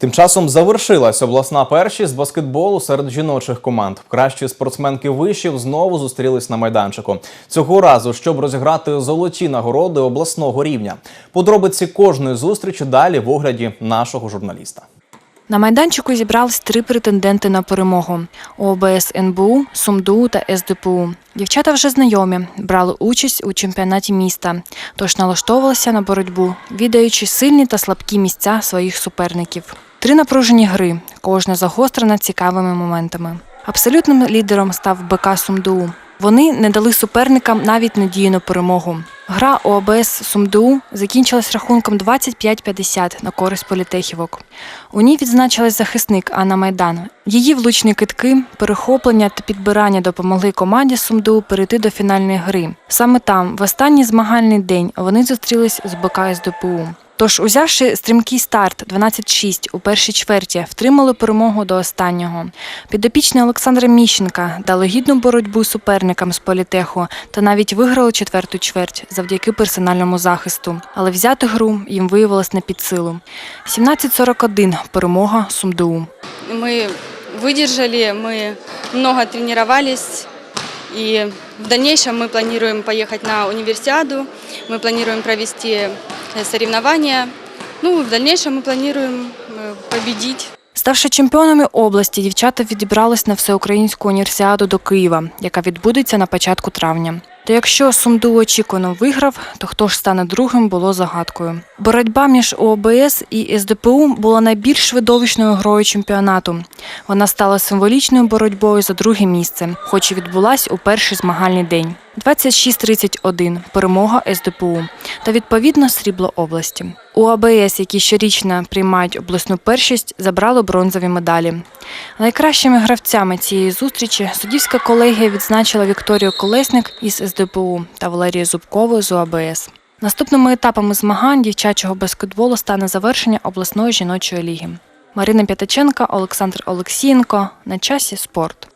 Тим часом завершилась обласна першість з баскетболу серед жіночих команд. Кращі спортсменки вишів знову зустрілись на майданчику. Цього разу, щоб розіграти золоті нагороди обласного рівня. Подробиці кожної зустрічі далі в огляді нашого журналіста. На майданчику зібрались три претенденти на перемогу: ОБС НБУ, СумДУ та СДПУ. Дівчата вже знайомі, брали участь у чемпіонаті міста, тож налаштовувалися на боротьбу, віддаючи сильні та слабкі місця своїх суперників. Три напружені гри, кожна загострена цікавими моментами. Абсолютним лідером став БК СумДУ. Вони не дали суперникам навіть надію на перемогу. Гра ОАБС СумДУ закінчилась рахунком 25-50 на користь політехівок. У ній відзначилась захисник Анна Майдан. Її влучні китки, перехоплення та підбирання допомогли команді СумДУ перейти до фінальної гри. Саме там, в останній змагальний день, вони зустрілись з БК СДПУ. Тож, узявши стрімкий старт 12-6 у першій чверті, втримали перемогу до останнього. Підопічні Олександра Міщенка дали гідну боротьбу суперникам з політеху та навіть виграли четверту чверть завдяки персональному захисту. Але взяти гру їм виявилось не під силу. 17-41 перемога СумДУ. Мы выдержали, мы много тренировались. И в дальнейшем мы планируем поехать на универсиаду, мы планируем провести э, соревнования. Ну, в дальнейшем мы планируем э, победить. Ставши чемпіонами області, дівчата відібрались на всеукраїнську універсіаду до Києва, яка відбудеться на початку травня. Та якщо Сумду очікувано виграв, то хто ж стане другим, було загадкою. Боротьба між ОБС і СДПУ була найбільш видовищною грою чемпіонату. Вона стала символічною боротьбою за друге місце, хоч і відбулась у перший змагальний день. 26-31 – перемога СДПУ та відповідно срібло області. У АБС, які щорічно приймають обласну першість, забрали бронзові медалі. Найкращими гравцями цієї зустрічі суддівська колегія відзначила Вікторію Колесник із СДПУ та Валерію Зубкову з УАБС. Наступними етапами змагань дівчачого баскетболу стане завершення обласної жіночої ліги. Марина П'ятаченка, Олександр Олексієнко. На часі спорт.